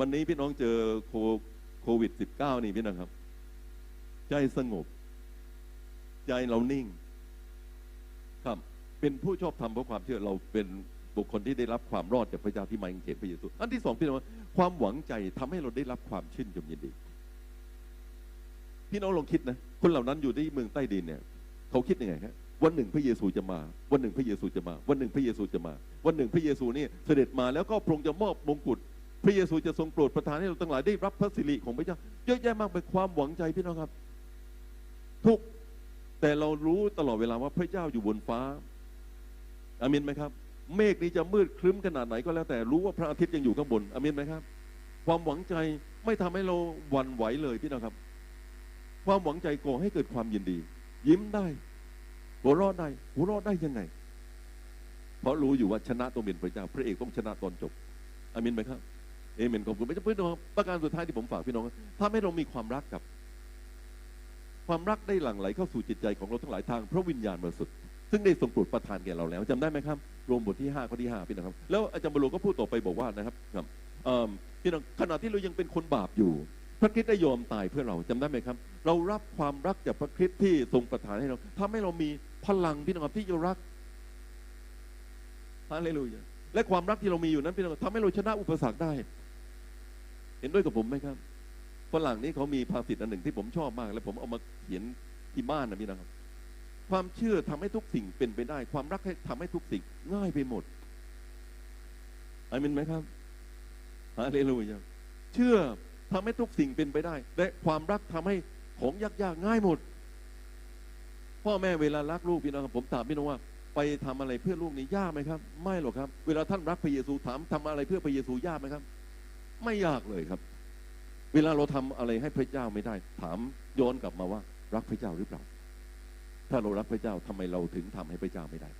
วันนี้พี่น้องเจอโควิด -19 นี่พี่น้องครับ ใจสงบ ใจเรานิ่ง ครับ เป็นผู้ชอบทำเพราะความเชื่อเราเป็นบุคคลที่ได้รับความรอดจากพระเจ้าที่มาอังเข็นพระเยซูอันที่สองพี่น้องความหวังใจทำให้เราได้รับความชื่นชมยินดี พี่น้องลองคิดนะคนเหล่านั้นอยู่ที่เมืองใต้ดินเนี่ยเขาคิดยังไงครับวันหนึ่งพระเยซูจะมา วันหนึ่งพระเยซูจะมา วันหนึ่งพระเยซูจะมา วันหนึ่งพระเยซูนี่เสด็จมาแล้วก็พระองค์จะมอบมงกุฎ พระเยซูจะทรงโปรดประทานให้เราทั้งหลายได้รับพระสิริของพระเจ้าเยอะแยะมากเป็นความหวังใจพี่น้องครับ ทุกแต่เรารู้ตลอดเวลาว่าพระเจ้าอยู่บนฟ้าอามินไหมครับ เมฆนี้จะมืดครึ้มขนาดไหนก็แล้วแต่รู้ว่าพระอาทิตย์ยังอยู่ข้างบนอามินไหมครับ ความหวังใจไม่ทำให้เราหวั่นไหวเลยพี่น้องครับ ความหวังใจก่อให้เกิดความยินดี ยิ้มได้หัวเราะได้หัวเราะได้ยังไง เพราะรู้อยู่ว่าชนะต้องเป็นพระเจ้า พระเอกต้องชนะตอนจบอามินไหมครับ เอเมนขอบคุณพระเจ้าพี่น้องประการสุดท้ายที่ผมฝากพี่น้องถ้าให้เรามีความรักกับ ความรักได้หลั่งไหลเข้าสู่จิตใจของเราทั้งหลายทางพระวิญญาณบริสุทธิ์ซึ่งได้ทรงโปรดประทานแก่เราแล้วจำได้ไหมครับ รวมบทที่5ข้อที่5พี่น้องครับ แล้วอาจารย์บรูก็พูดต่อไปบอกว่านะครับครับพี่น้องขณะที่เรายังเป็นคนบาปอยู่ พระคริสต์ได้ยอมตายเพื่อเราจำได้ไหมครับ เรารับความรักจากพระคริสต์ที่ทรงประทานให้เราทำให้เรามีพลังพี่น้องครับที่จะรักฮาเลลูยาและความรักที่เรามีอยู่นั้นพี่น้องทำให้เราชนะอุปสรรคได้ เห็นด้วยกับผมไหมครับฝรั่งนี่เขามีภาษิตอันหนึ่งที่ผมชอบมาก และผมเอามาเขียนที่บ้านนะพี่นะครับ ความเชื่อทำให้ทุกสิ่งเป็นไปได้ ความรักให้ทำให้ทุกสิ่งง่ายไปหมดอามินไหมครับฮาเลลูยาเชื่อทำให้ทุกสิ่งเป็นไปได้ และความรักทำให้ของยากๆง่ายหมด พ่อแม่เวลารักลูกพี่น้องครับผมถามพี่น้องว่า ไปทำอะไรเพื่อลูกนี่ยากไหมครับ ไม่หรอกครับ เวลาท่านรักพระเยซูถามทำอะไรเพื่อพระเยซูยากไหมครับ ไม่ยากเลยครับ เวลาเราทำอะไรให้พระเจ้าไม่ได้ ถามย้อนกลับมาว่า รักพระเจ้าหรือเปล่า ถ้าเรารักพระเจ้าทำไมเราถึงทำให้พระเจ้าไม่ได้